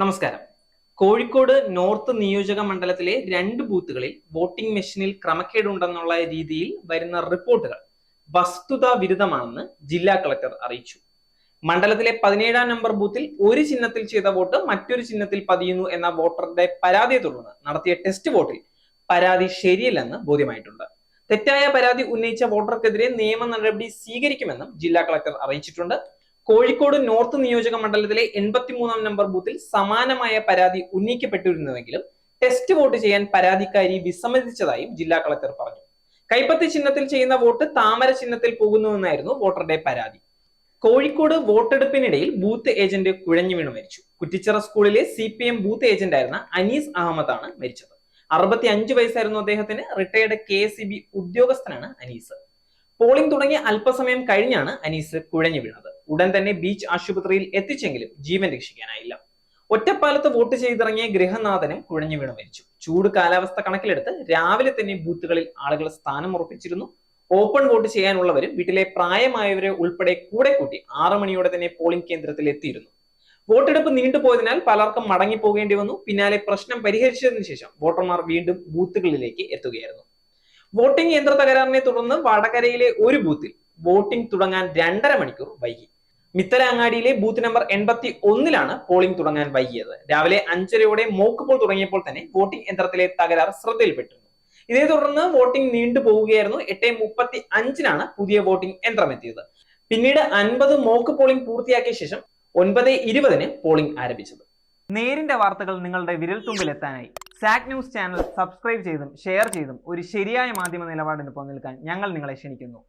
നമസ്കാരം. കോഴിക്കോട് നോർത്ത് നിയോജക മണ്ഡലത്തിലെ രണ്ട് ബൂത്തുകളിൽ വോട്ടിംഗ് മെഷീനിൽ ക്രമക്കേടുണ്ടെന്നുള്ള രീതിയിൽ വരുന്ന റിപ്പോർട്ടുകൾ വസ്തുതാ വിരുദ്ധമാണെന്ന് ജില്ലാ കളക്ടർ അറിയിച്ചു. മണ്ഡലത്തിലെ പതിനേഴാം നമ്പർ ബൂത്തിൽ ഒരു ചിഹ്നത്തിൽ ചെയ്ത വോട്ട് മറ്റൊരു ചിഹ്നത്തിൽ പതിയുന്നു എന്ന വോട്ടറുടെ പരാതിയെ തുടർന്ന് നടത്തിയ ടെസ്റ്റ് വോട്ടിൽ പരാതി ശരിയല്ലെന്ന് ബോധ്യമായിട്ടുണ്ട്. തെറ്റായ പരാതി ഉന്നയിച്ച വോട്ടർക്കെതിരെ നിയമ നടപടി സ്വീകരിക്കുമെന്നും ജില്ലാ കളക്ടർ അറിയിച്ചിട്ടുണ്ട്. കോഴിക്കോട് നോർത്ത് നിയോജക മണ്ഡലത്തിലെ എൺപത്തിമൂന്നാം നമ്പർ ബൂത്തിൽ സമാനമായ പരാതി ഉന്നയിക്കപ്പെട്ടിരുന്നുവെങ്കിലും ടെസ്റ്റ് വോട്ട് ചെയ്യാൻ പരാതിക്കാരി വിസമ്മതിച്ചതായും ജില്ലാ കളക്ടർ പറഞ്ഞു. കൈപ്പത്തി ചിഹ്നത്തിൽ ചെയ്യുന്ന വോട്ട് താമര ചിഹ്നത്തിൽ പോകുന്നുവെന്നായിരുന്നു വോട്ടറുടെ പരാതി. കോഴിക്കോട് വോട്ടെടുപ്പിനിടയിൽ ബൂത്ത് ഏജന്റ് കുഴഞ്ഞു വീണു മരിച്ചു. കുറ്റിച്ചിറ സ്കൂളിലെ സി പി എം ബൂത്ത് ഏജന്റായിരുന്ന അനീസ് അഹമ്മദാണ് മരിച്ചത്. അറുപത്തി അഞ്ച് വയസ്സായിരുന്നു അദ്ദേഹത്തിന്. റിട്ടയർഡ് കെ എസ് ബി ഉദ്യോഗസ്ഥനാണ് അനീസ്. പോളിംഗ് തുടങ്ങിയ അല്പസമയം കഴിഞ്ഞാണ് അനീസ് കുഴഞ്ഞു വീണത്. ഉടൻ തന്നെ ബീച്ച് ആശുപത്രിയിൽ എത്തിച്ചെങ്കിലും ജീവൻ രക്ഷിക്കാനായില്ല. ഒറ്റപ്പാലത്ത് വോട്ട് ചെയ്തിറങ്ങിയ ഗൃഹനാഥന് കുഴഞ്ഞു വീണ് മരിച്ചു. ചൂട് കാലാവസ്ഥ കണക്കിലെടുത്ത് രാവിലെ തന്നെ ബൂത്തുകളിൽ ആളുകൾ സ്ഥാനം ഉറപ്പിച്ചിരുന്നു. ഓപ്പൺ വോട്ട് ചെയ്യാനുള്ളവരും വീട്ടിലെ പ്രായമായവരെ ഉൾപ്പെടെ കൂടെ കൂട്ടി ആറു മണിയോടെ തന്നെ പോളിംഗ് കേന്ദ്രത്തിൽ എത്തിയിരുന്നു. വോട്ടെടുപ്പ് നീണ്ടുപോയതിനാൽ പലർക്കും മടങ്ങി പോകേണ്ടി വന്നു. പിന്നാലെ പ്രശ്നം പരിഹരിച്ചതിനു ശേഷം വോട്ടർമാർ വീണ്ടും ബൂത്തുകളിലേക്ക് എത്തുകയായിരുന്നു. വോട്ടിംഗ് യന്ത്ര തകരാറിനെ തുടർന്ന് വടകരയിലെ ഒരു ബൂത്തിൽ വോട്ടിംഗ് തുടങ്ങാൻ രണ്ടര മണിക്കൂർ വൈകി. മിത്തലാങ്ങാടിയിലെ ബൂത്ത് നമ്പർ എൺപത്തി ഒന്നിലാണ് പോളിംഗ് തുടങ്ങാൻ വൈകിയത്. രാവിലെ അഞ്ചരയോടെ മോക്ക് പോൾ തുടങ്ങിയപ്പോൾ തന്നെ വോട്ടിംഗ് യന്ത്രത്തിലെ തകരാർ ശ്രദ്ധയിൽപ്പെട്ടിരുന്നു. ഇതേ തുടർന്ന് വോട്ടിംഗ് നീണ്ടു പോവുകയായിരുന്നു. എട്ട് മുപ്പത്തി അഞ്ചിനാണ് പുതിയ വോട്ടിംഗ് യന്ത്രം എത്തിയത് പിന്നീട് അൻപത് മോക്ക് പോളിംഗ് പൂർത്തിയാക്കിയ ശേഷം ഒൻപത് ഇരുപതിന് പോളിംഗ് ആരംഭിച്ചത്. നേരിന്റെ വാർത്തകൾ നിങ്ങളുടെ വിരൽത്തുമ്പിൽ എത്താനായി സാക് ന്യൂസ് ചാനൽ സബ്സ്ക്രൈബ് ചെയ്തും ഷെയർ ചെയ്തും ഒരു ശരിയായ മാധ്യമ നിലപാടിന് നിൽക്കാൻ ഞങ്ങൾ നിങ്ങളെ ക്ഷണിക്കുന്നു.